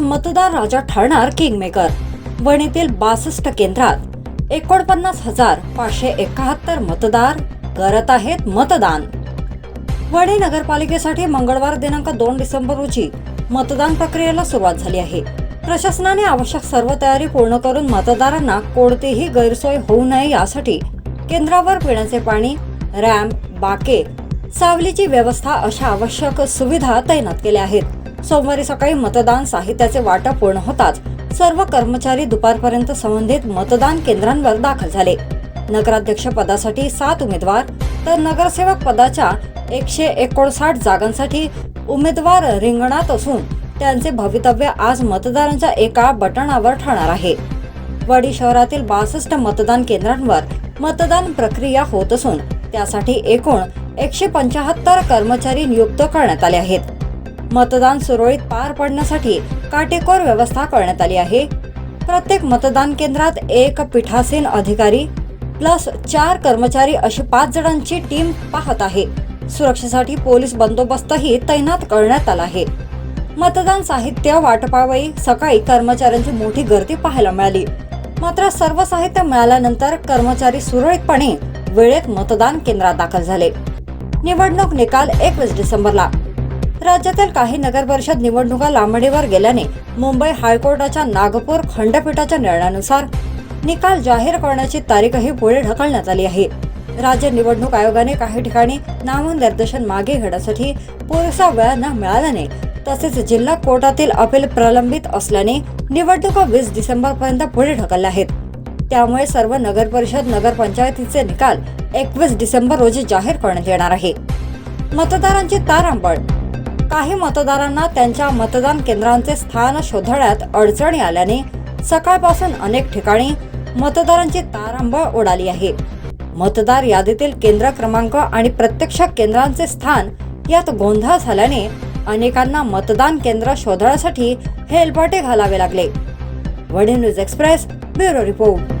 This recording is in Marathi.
मतदार राजा ठरणार किंगमेकर वणीतील बासष्ट केंद्रात एकोणपन्नास हजार पाचशे एकाहत्तर मतदार करत आहेत मतदान. वणी नगरपालिकेसाठी मंगळवार दिनांक दोन डिसेंबर रोजी मतदान प्रक्रियेला सुरुवात झाली आहे. प्रशासनाने आवश्यक सर्व तयारी पूर्ण करून मतदारांना कोणतीही गैरसोय होऊ नये यासाठी केंद्रावर पिण्याचे पाणी रॅम्प बाके सावलीची व्यवस्था अशा आवश्यक सुविधा तैनात केल्या आहेत. सोमवारी सकाळी मतदान साहित्याचे वाटप पूर्ण होताच सर्व कर्मचारी दुपारपर्यंत संबंधित मतदान केंद्रांवर दाखल झाले. नगराध्यक्ष पदासाठी सात उमेदवार तर नगरसेवक पदाच्या एकशे एकोणसाठ जागांसाठी उमेदवार रिंगणात असून त्यांचे भवितव्य आज मतदारांच्या एका बटणावर ठरणार आहे. वडी शहरातील बासष्ट मतदान केंद्रांवर मतदान प्रक्रिया होत असून त्यासाठी एकूण एकशे पंचाहत्तर कर्मचारी नियुक्त करण्यात आले आहेत. मतदान सुरळीत पार पडण्यासाठी काटेकोर व्यवस्था करण्यात आली आहे. प्रत्येक मतदान केंद्रात एक पीठासीन अधिकारी प्लस चार कर्मचारी अशी पाच जणांची टीम पाहत आहे. सुरक्षेसाठी पोलीस बंदोबस्तही तैनात करण्यात आला आहे. मतदान साहित्य वाटपावेळी सकाळी कर्मचाऱ्यांची मोठी गर्दी पाहायला मिळाली. मात्र सर्व साहित्य मिळाल्यानंतर कर्मचारी सुरळीतपणे वेळेत मतदान केंद्रात दाखल झाले. निवडणूक निकाल एकवीस डिसेंबरला. राज्यातील काही नगर परिषद निवडणुका लांबणीवर गेल्याने मुंबई हायकोर्टाच्या नागपूर खंडपीठाच्या निर्णयानुसार निकाल जाहीर करण्याची तारीखही पुढे ढकलण्यात आली आहे. राज्य निवडणूक आयोगाने काही ठिकाणी नामनिर्देशन मागे घेण्यासाठी पुरेसा वेळ न मिळाल्याने तसेच जिल्हा कोर्टातील अपील प्रलंबित असल्याने निवडणुका वीस डिसेंबर पर्यंत पुढे ढकलल्या आहेत. त्यामुळे सर्व नगर परिषद नगरपंचायतीचे निकाल एकवीस डिसेंबर रोजी जाहीर करण्यात येणार आहे. मतदारांची तारांबळ काही मतदारांना त्यांच्या मतदान केंद्रांचे स्थान शोधण्यात अडचणी आल्याने सकाळपासून अनेक ठिकाणी मतदारांची तारांबळ उडाली आहे. मतदार यादीतील केंद्र क्रमांक आणि प्रत्यक्ष केंद्रांचे स्थान यात गोंधळ झाल्याने अनेकांना मतदान केंद्र शोधण्यासाठी हेलपाटे घालावे लागले. वडे न्यूज एक्सप्रेस ब्युरो रिपोर्ट.